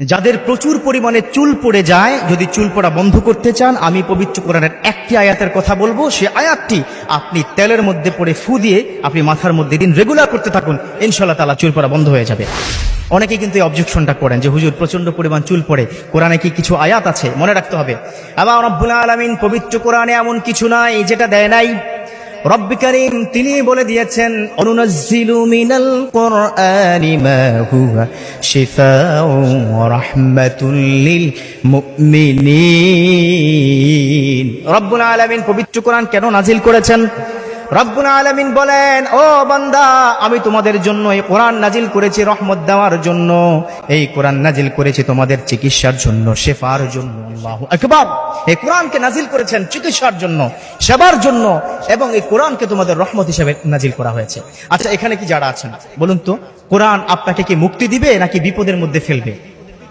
যাদের প্রচুর পরিমাণে চুল পড়ে যায়, যদি চুল পড়া বন্ধ করতে চান, আমি পবিত্র কোরআনের একটি আয়াতের কথা বলব। সে আয়াতটি আপনি তেলের মধ্যে পড়ে ফু দিয়ে আপনি মাথার মধ্যে দিন রেগুলার করতে থাকুন ইনশাল্লাহ তালা চুল পড়া বন্ধ হয়ে যাবে। অনেকে কিন্তু এই অবজেকশনটা করেন যে, হুজুর প্রচণ্ড পরিমাণ চুল পড়ে। কোরআনে কি কিছু আয়াত আছে? মনে রাখতে হবে। আবার রব্বুল আলামিন পবিত্র কোরআনে এমন কিছু নাই যেটা দেয় নাই। রব্বি করিম তিনি বলে দিয়েছেন, অনুনাজ্জিলু মিনাল কোরআনি মা হুয়া শিফাউ ওয়া রাহমাতুল লিল মুমিনিন। রব্বুল আলামিন পবিত্র কোরআন কেন নাজিল করেছেন? রব্বুল আলামিন বলেন, ও বান্দা, আমি তোমাদের জন্য এই কোরআন নাজিল করেছি রহমত দেওয়ার জন্য। এই কোরআন নাজিল করেছি তোমাদের চিকিৎসার জন্য, শেফার জন্য। আল্লাহু আকবার। এই কোরআনকে নাজিল করেছেন চিকিৎসার জন্য, সেবার জন্য এবং এই কোরআনকে তোমাদের রহমত হিসেবে নাজিল করা হয়েছে। আচ্ছা এখানে কি যারা আছেন? বলুন তো, কোরআন আপনাকে কি মুক্তি দিবে নাকি বিপদের মধ্যে ফেলবে?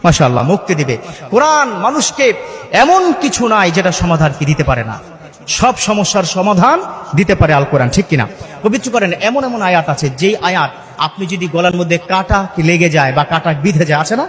মাশাআল্লাহ, মুক্তি দিবে। কোরআন মানুষকে এমন কিছু নাই যেটা সমাধান কি দিতে পারে না। সব সমস্যার সমাধান দিতে পারে আল কোরআন, ঠিক কিনা? পবিত্র করেন এমন এমন আয়াত আছে, যেই আয়াত আপনি যদি গলার মধ্যে কাটা লেগে যায় বা কাটা বিঁধে যায়, আছে না?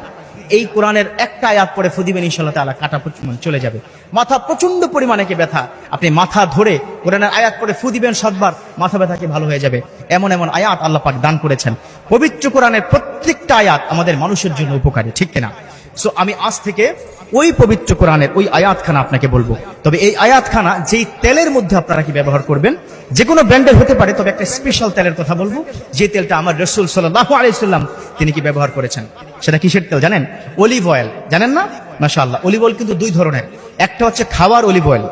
এই কোরআনের একটা আয়াত পরে ফুদিবেন ইনশাল্লাহ তাআলা, কাটা চলে যাবে। মাথা প্রচণ্ড পরিমাণে কি ব্যথা? আপনি মাথা ধরে কোরআনের আয়াত পরে ফুদিবেন সাতবার, মাথা ব্যথা কি ভালো হয়ে যাবে? এমন এমন আয়াত আল্লাহ পাক দান করেছেন। পবিত্র কোরআনের প্রত্যেকটা আয়াত আমাদের মানুষের জন্য উপকারী, ঠিক কিনা? সো আমি আজ থেকে ওই পবিত্র কোরআনের ওই আয়াতখানা আপনাকে বলব। তবে এই আয়াতখানা যেই তেলের মধ্যে আপনারা কি ব্যবহার করবেন, যে কোনো ব্র্যান্ডের হতে পারে, তবে একটা স্পেশাল তেলের কথা বলব, যে তেলটা আমার রসুল সাল্লাহ আলাইসাল্লাম তিনি কি ব্যবহার করেছেন। সেটা কিসের তেল জানেন? Olive oil. জানেন না? মাশাআল্লাহ, অলিভ অয়েল কিন্তু দুই ধরনের। একটা হচ্ছে খাওয়ার অলিভ অয়েল।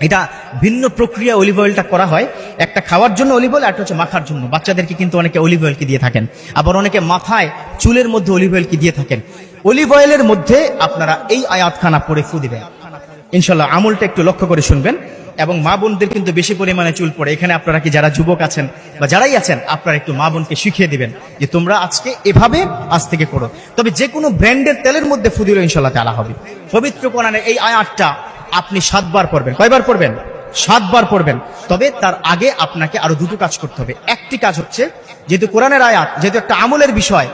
এটা ভিন্ন প্রক্রিয়া অলিভ অয়েলটা করা হয়। একটা খাওয়ার জন্য অলিভ অয়েল একটা হচ্ছে মাখার জন্য। বাচ্চাদেরকে কিন্তু অনেকে অলিভ অয়েল কি দিয়ে থাকেন। আবার অনেকে মাথায় চুলের মধ্যে অলিভ অয়েল কি দিয়ে থাকেন। অলিভ অয়েলের মধ্যে আপনারা এই আয়াতখানা পরে ফু দিবেন। ইনশাল্লাহ আমলটা একটু লক্ষ্য করে শুনবেন এবং মা বোনদের কিন্তু বেশি পরিমাণে চুল পড়ে। এখানে আপনারা কি যারা যুবক আছেন বা যারাই আছেন, আপনারা একটু মা বোনকে শিখিয়ে দিবেন যে তোমরা আজকে এভাবে আজ থেকে করো। তবে যে কোনো ব্র্যান্ডের তেলের মধ্যে ফুদিল ইনশাল্লাহ তালা হবে। পবিত্র কোরআনের এই আয়াতটা আপনি সাতবার পড়বেন। কয়বার পড়বেন? সাতবার পড়বেন। তবে তার আগে আপনাকে আরও দুটো কাজ করতে হবে। একটি কাজ হচ্ছে, যেহেতু কোরআনের আয়াত, যেহেতু একটা আমলের বিষয়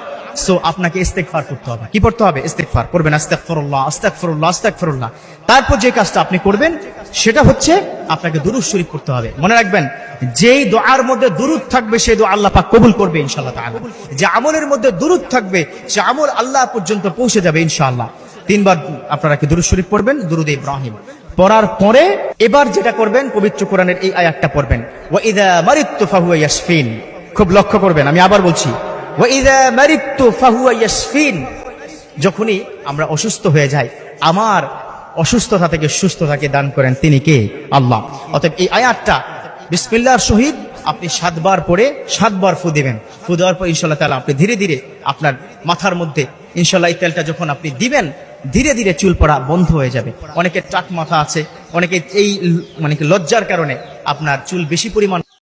সো আপনাকে ইস্তেকফার করতে হবে। কি পড়তে হবে? ইস্তেকফার করবেন আস্তাগফিরুল্লাহ আস্তাগফিরুল্লাহ আস্তাগফিরুল্লাহ। তারপর যে কাজটা আপনি করবেন, সেটা হচ্ছে আপনাকে দুরুদ শরীফ করতে হবে। মনে রাখবেন, যেই দোয়ার মধ্যে দুরুদ থাকবে, সেই দোয়া আল্লাহ পাক কবুল করবে ইনশাআল্লাহ তাআলা। যে আমলের মধ্যে দুরুদ থাকবে, সে আমল আল্লাহ পর্যন্ত পৌঁছে যাবে ইনশাআল্লাহ। তিনবার আপনারা কি দুরুদ শরীফ পড়বেন? দুরুদ ইব্রাহিম। পড়ার পরে এবার যেটা করবেন, পবিত্র কোরআনের এই আয়াতটা পড়বেন। ওয়া ইদা মারিতু ফাহুয়া খুব লক্ষ্য করবেন, আমি আবার বলছি। যখনই আমরা অসুস্থ হয়ে যাই, আমার অসুস্থতা থেকে সুস্থতাকে দান করেন তিনি কে? আল্লাহ। অতএব এই আয়াতটা, বিসমিল্লাহর সহিত আপনি সাতবার পরে সাতবার ফু দিবেন। ফু দেওয়ার পর ইনশাল্লাহ তাআলা আপনি ধীরে ধীরে আপনার মাথার মধ্যে ইনশাল্লাহ এই তেলটা যখন আপনি দিবেন, ধীরে ধীরে চুল পড়া বন্ধ হয়ে যাবে। অনেকের টাক মাথা আছে, অনেকে এই মানে লজ্জার কারণে আপনার চুল বেশি পরিমাণ